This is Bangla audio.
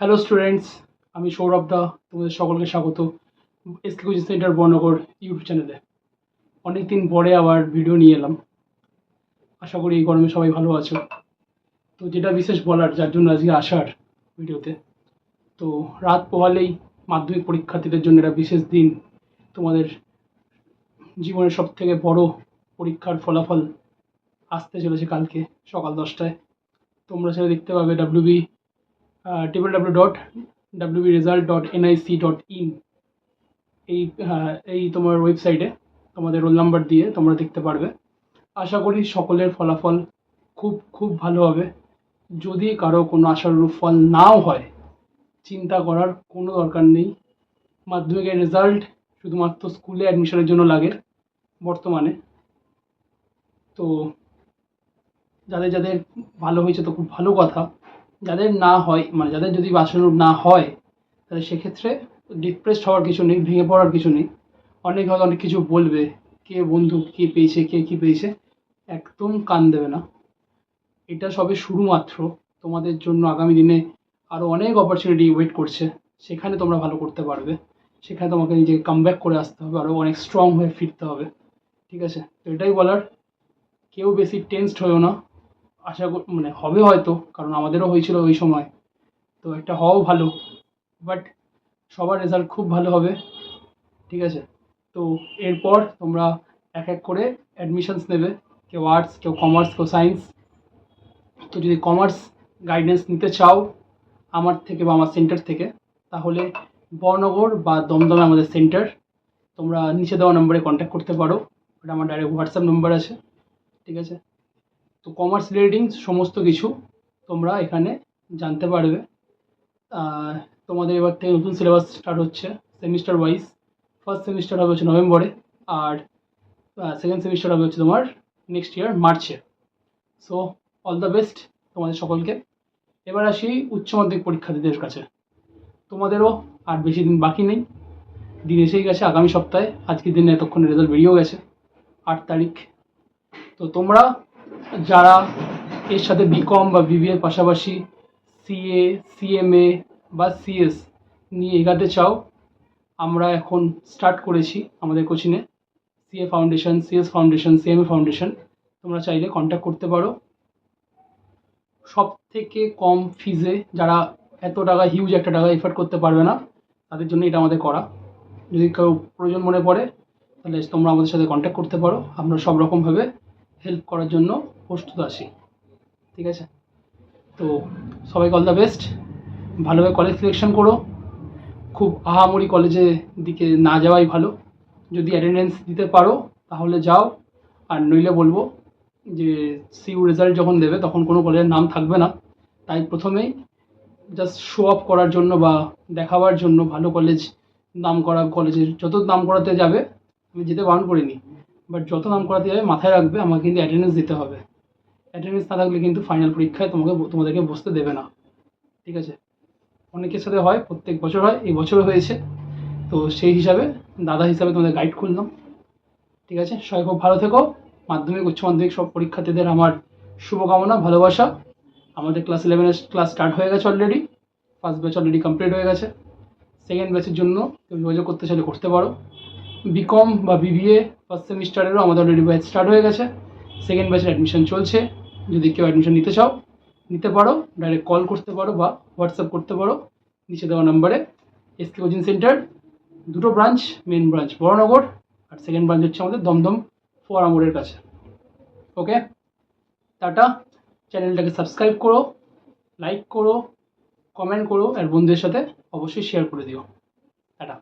হ্যালো স্টুডেন্টস আমি সৌরভ দা, তোমাদের সকলকে স্বাগত SK coaching centre Baranagar YouTube চ্যানেলে অনেক দিন পরে আবার ভিডিও নিয়ে এলাম। আশা করি এই গরমে সবাই ভালো আছো। তো যেটা বিশেষ বলার, যার জন্য আজকে আসার ভিডিওতে তো। রাত পোহালেই মাধ্যমিক পরীক্ষার্থীদের জন্য একটা বিশেষ দিন। তোমাদের জীবনের সব থেকে বড় পরীক্ষার ফলাফল আসতে চলেছে কালকে সকাল দশটায়। তোমরা সেটা দেখতে পাবে ডাব্লিউবি ইন এই এই তোমার ওয়েবসাইটে তোমাদের রোল নাম্বার দিয়ে তোমরা দেখতে পারবে। আশা করি সকলের ফলাফল খুব খুব ভালো হবে। যদি কারও কোনো আশানুরূপ ফল নাও হয়, চিন্তা করার কোনো দরকার নেই। মাধ্যমিকের রেজাল্ট শুধুমাত্র স্কুলে অ্যাডমিশনের জন্য লাগে বর্তমানে। তো যাদের যাদের ভালো হয়েছে তো খুব ভালো কথা। যাদের না হয় মানে যাদের যদি বাসনুরূপ না হয়, তাহলে সেক্ষেত্রে ডিপ্রেসড হওয়ার কিছু নেই, ভেঙে পড়ার কিছু নেই। অনেক হয়তো অনেক কিছু বলবে, কে বন্ধু, কে পেয়েছে, কে কী পেয়েছে, একদম কান দেবে না। এটা সবে শুরু মাত্র তোমাদের জন্য আগামী দিনে আরও অনেক অপরচুনিটি ওয়েট করছে। সেখানে তোমরা ভালো করতে পারবে। সেখানে তোমাকে নিজেকে কামব্যাক করে আসতে হবে আরও অনেক স্ট্রং হয়ে ফিরতে হবে। ঠিক আছে? তো এটাই বলার। কেউ বেশি টেন্সড হয়েও না। আশা করি মানে হবে হয়তো, কারণ আমাদেরও হয়েছিল ওই সময়। তো একটা হওয়াও ভালো বাট সবার রেজাল্ট খুব ভালো হবে, ঠিক আছে? তো এরপর তোমরা এক এক করে অ্যাডমিশানস নেবে, কেউ আর্টস কেউ কমার্স কেউ সায়েন্স তো যদি কমার্স গাইডেন্স নিতে চাও, আমার থেকে বা আমার সেন্টার থেকে, তাহলে বর্ণগর বা দমদমে আমাদের সেন্টার তোমরা নিচে দেওয়া নম্বরে কন্ট্যাক্ট করতে পারো। ওটা আমার ডাইরেক্ট হোয়াটসঅ্যাপ নম্বর আছে, ঠিক আছে? তো কমার্স রিলেটিং সমস্ত কিছু তোমরা এখানে জানতে পারবে। তোমাদের এবার থেকে নতুন সিলেবাস স্টার্ট হচ্ছে সেমিস্টার ওয়াইজ ফার্স্ট সেমিস্টার হবে হচ্ছে নভেম্বরে আর সেকেন্ড সেমিস্টার হবে হচ্ছে তোমার নেক্সট ইয়ার মার্চে সো অল দ্য বেস্ট তোমাদের সকলকে। এবার আসি উচ্চ মাধ্যমিক পরীক্ষার্থীদের কাছে। তোমাদেরও আর বেশি দিন বাকি নেই। দিন এসেই গেছে আগামী সপ্তাহে। আজকের দিনে এতক্ষণে রেজাল্ট বেরিয়েও গেছে। আট তারিখ। তো তোমরা যারা এর সাথে বিকম বা বিবিএর পাশাপাশি সিএ সিএমএ বা সিএস নিয়ে এগাতে চাও, আমরা এখন স্টার্ট করেছি আমাদের কোচিংয়ে CA foundation CS foundation CMA foundation তোমরা চাইলে কন্ট্যাক্ট করতে পারো। সব থেকে কম ফিজে যারা এত টাকা হিউজ একটা টাকা এফোর্ড করতে পারবে না, তাদের জন্য এটা আমাদের করা। যদি কেউ প্রয়োজন মনে পড়ে, তাহলে তোমরা আমাদের সাথে কন্ট্যাক্ট করতে পারো। আমরা সব রকমভাবে হেল্প করার জন্য প্রস্তুত আছি। ঠিক আছে? তো সবাইকে অল দ্য বেস্ট ভালোভাবে কলেজ সিলেকশন করো। খুব আহামরি কলেজে দিকে না যাওয়াই ভালো। যদি অ্যাটেন্ডেন্স দিতে পারো, তাহলে যাও। আর নইলে বলব যে সিউ রেজাল্ট যখন দেবে, তখন কোনো কলেজের নাম থাকবে না। তাই প্রথমেই জাস্ট শো অফ করার জন্য বা দেখাবার জন্য ভালো কলেজ নাম করা কলেজের যত নাম করাতে যাবে, আমি যেতে বারণ করিনি। বাট যত নাম করাতে যাবে, মাথায় রাখবে, আমাকে কিন্তু অ্যাটেন্ডেন্স দিতে হবে। অ্যাটেন্ডেন্স না থাকলে কিন্তু ফাইনাল পরীক্ষায় তোমাকে তোমাদেরকে বসতে দেবে না। ঠিক আছে? অনেকের সাথে হয়, প্রত্যেক বছর হয়, এই বছরও হয়েছে। তো সেই হিসাবে দাদা হিসাবে তোমাদের গাইড করলাম ঠিক আছে? সবাই খুব ভালো থেকো। মাধ্যমিক, উচ্চ মাধ্যমিক সব পরীক্ষার্থীদের আমার শুভকামনা, ভালোবাসা। আমাদের ক্লাস ইলেভেনের ক্লাস স্টার্ট হয়ে গেছে already first batch already complete হয়ে গেছে। সেকেন্ড ব্যাচের জন্য তুমি যোগাযোগ করতে চাইলে করতে পারো। বিকম বা বিবিএ ফার্স্ট সেমিস্টারেরও আমাদের অলরেডি ব্যাচ স্টার্ট হয়ে গেছে। সেকেন্ড ব্যাচের অ্যাডমিশন চলছে। যদি কেউ অ্যাডমিশন নিতে চাও, নিতে পারো। ডাইরেক্ট কল করতে পারো বা হোয়াটসঅ্যাপ করতে পারো। নিচে দেওয়া নাম্বারে এসকে কোচিং সেন্টার দুটো ব্রাঞ্চ মেন ব্রাঞ্চ বড়নগর আর সেকেন্ড ব্রাঞ্চ হচ্ছে আমাদের দমদম ফোয়ারা মোড়ের কাছে। ওকে টাটা চ্যানেলটাকে সাবস্ক্রাইব করো লাইক করো কমেন্ট করো আর বন্ধুদের সাথে অবশ্যই শেয়ার করে দিও। টাটা